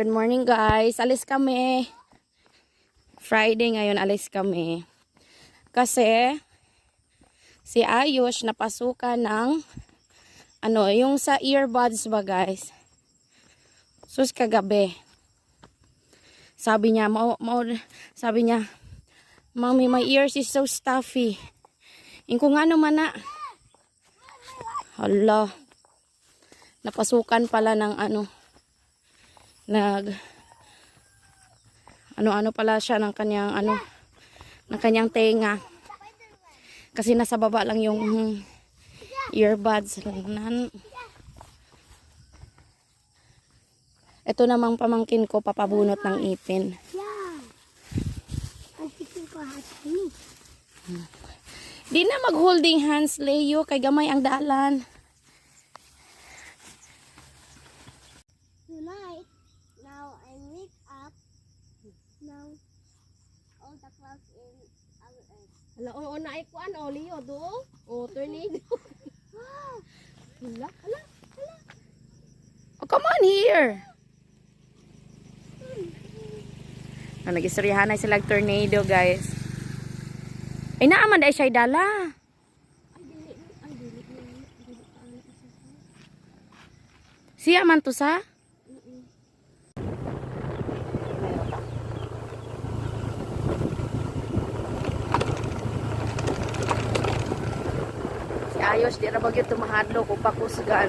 Good morning guys. Alis kami. Friday ngayon alis kami. Kasi si Ayush napasukan ng ano, yung sa earbuds ba guys. Sus kagabi. Sabi niya, mau, mau, sabi niya, Mommy, my ears is so stuffy. Kung ano man na. Hala. Napasukan pala ng ano. Nag ano-ano pala siya ng kanyang ano ng kanyang tenga. Kasi nasa baba lang yung earbuds. Nan. Ito namang pamangkin ko papabunot ng ipin. Di na mag-holding hands, Leo, kay gamay ang dalan. Hala, oo na ay o Leo do. O tornado. Hala, hala. Oh, come on here. Na nagistoryahan na silang tornado, guys. Ay, naaman dahil siya'y dala. Siya man to sa? Si Ayos, di na bagyo tumahadlo kung pakusgan.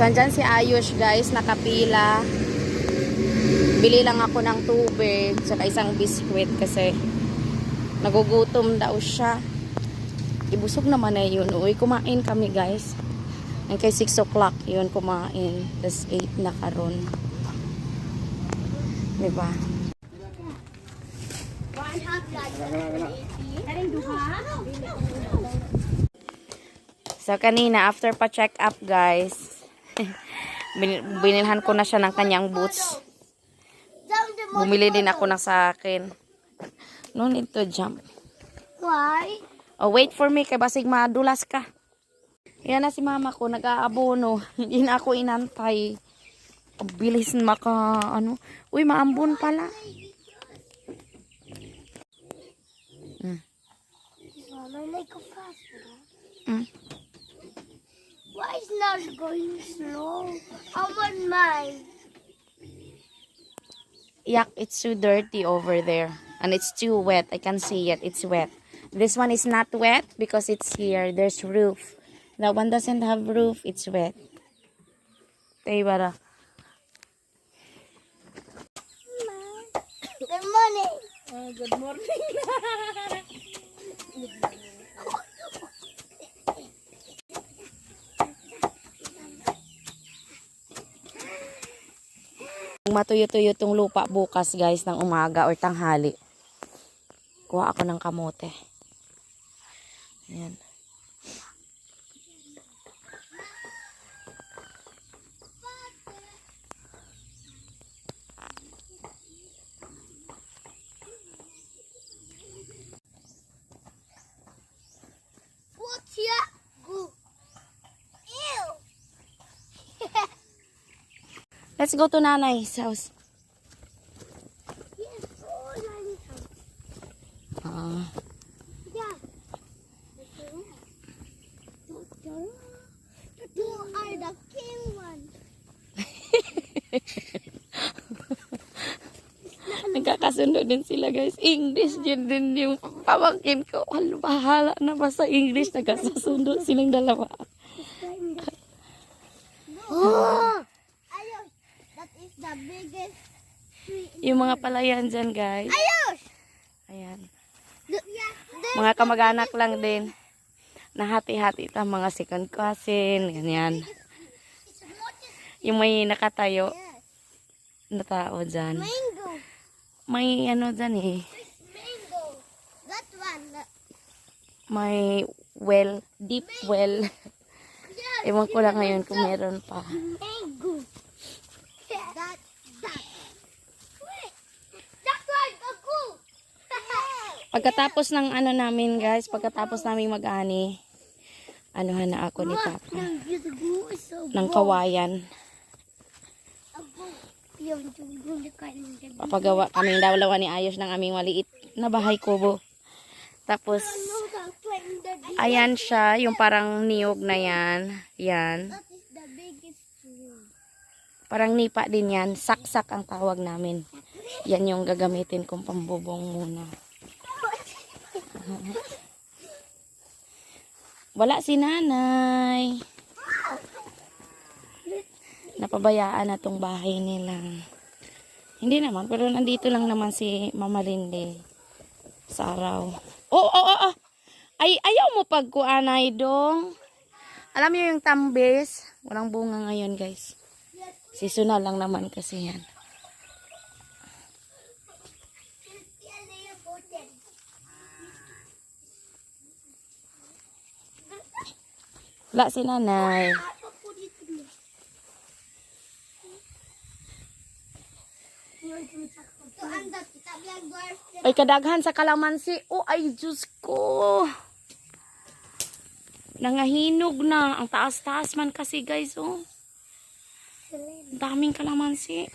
So, andyan si Ayush, guys, nakapila. Bili lang ako ng tubig, tsaka isang biskwit kasi nagugutom daw siya. Ibusog naman na yun. Uy, kumain kami, guys. Ang kay 6 o'clock yun kumain. Tapos 8 na karon. Diba? So, kanina, after pa-check up, guys, bin- binilhan ko na siya ng kanyang boots. Bumili din ako ng sa akin. No need to jump. Why? Oh, wait for me, kay basig madulas ka. Yan na si mama ko, nag-aabono. Hindi na ako inantay. Bilis maka, ano. Uy, maambon pala. One. Mm. Why is not going slow? I want mine. Yak, it's too dirty over there. And it's too wet. I can see it. It's wet. This one is not wet because it's here. There's roof. That one doesn't have roof. It's wet. Tay bara. Good morning. Ah, good morning. Kung matuyo-tuyo tong lupa bukas guys ng umaga or tanghali. Kuha ako ng kamote. Ayan. What's here? Go. Ew. Let's go to nanay's house. Yes, oh, Nanny house. Ah. Yeah. Two are the king one. Nagkakasundo din sila guys. English din din yung pamangkin ko. Wala, bahala na ba sa English. Nagkakasundo silang dalawa. Yung mga palayan dyan, guys. Ayos! Ayan. Mga kamag-anak lang din. Nahati-hati ito mga second cousin. Ganyan. Yung may nakatayo na tao dyan. mango. May ano dyan eh. Mango. That one. May well, deep well. Ewan ko lang ngayon kung meron pa. mango. That, that. Wait. That one, the goose. Pagkatapos ng ano namin guys, pagkatapos namin mag-ani, anuhan na ako ni Papa. Ng kawayan. Papagawa kaming dalawa ni Ayos ng aming maliit na bahay kubo. Tapos, ayan siya, yung parang niyog na yan. Yan. Parang nipa din yan. Saksak ang tawag namin. Yan yung gagamitin kong pambubong muna. Wala si nanay. Napabayaan na tong bahay nila. Hindi naman, pero nandito lang naman si Mama Linde sa araw. Oh, oh, oh, oh. Ay, ayaw mo pagkuanay dong. Alam niyo yung tambes? Walang bunga ngayon, guys. Seasonal lang naman kasi yan. Wala si nanay. Ay, kadaghan sa kalamansi. Oh, ay, Diyos ko. Nangahinog na. Ang taas-taas man kasi, guys, oh. Daming kalamansi.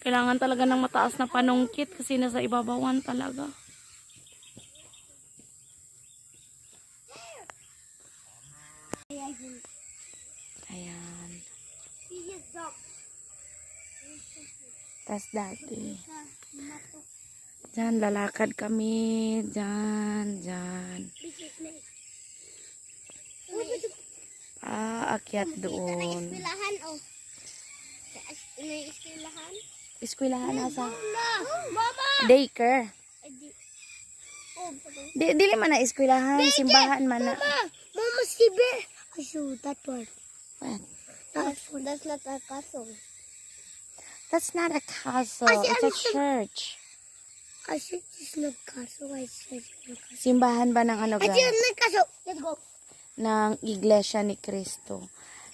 Kailangan talaga ng mataas na panungkit kasi nasa ibabawan talaga. Ayan. Tas dati. Diyan, lalakad kami. Diyan, diyan. Ah, akyat doon. Ispilahan oh. May ispilahan? Eskwelahan nasa Na! Mama! daycare. Oh. Di, dili man na eskwelahan, simbahan man na. Mama! Mama, si Saw that one. What? That's, that's not a castle. That's not a castle. It's a church. I said it's not castle. I said it's not castle. Simbahan ba ng ano I guys? said not castle. Let's go. Ng Iglesia ni Cristo.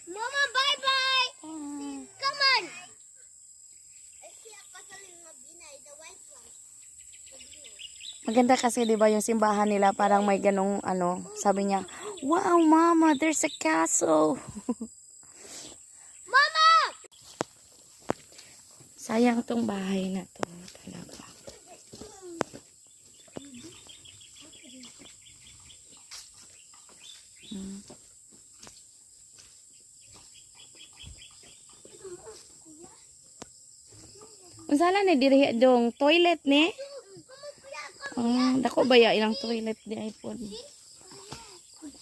Mama, bye-bye! Come on! One. Maganda kasi 'di ba yung simbahan nila parang may ganong ano, sabi niya, "Wow, mama, there's a castle." Mama! Sayang tong bahay na to talaga. Hmm. Unsala ni diri dong toilet ni? Ah, dako ba ya ilang toilet di iPhone?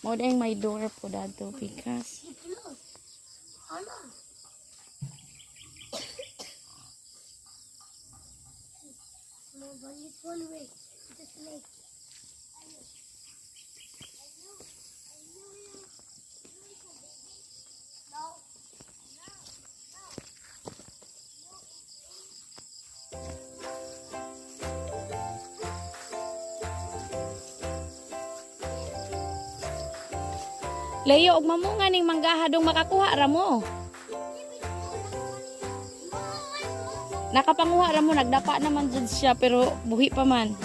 Mo ding may door po dato because one is one way. It's a snake. Leo og mamunga ning manggaha dong makakuha ra mo. Nakapanguha ra mo nagdapa naman jud siya pero buhi pa man.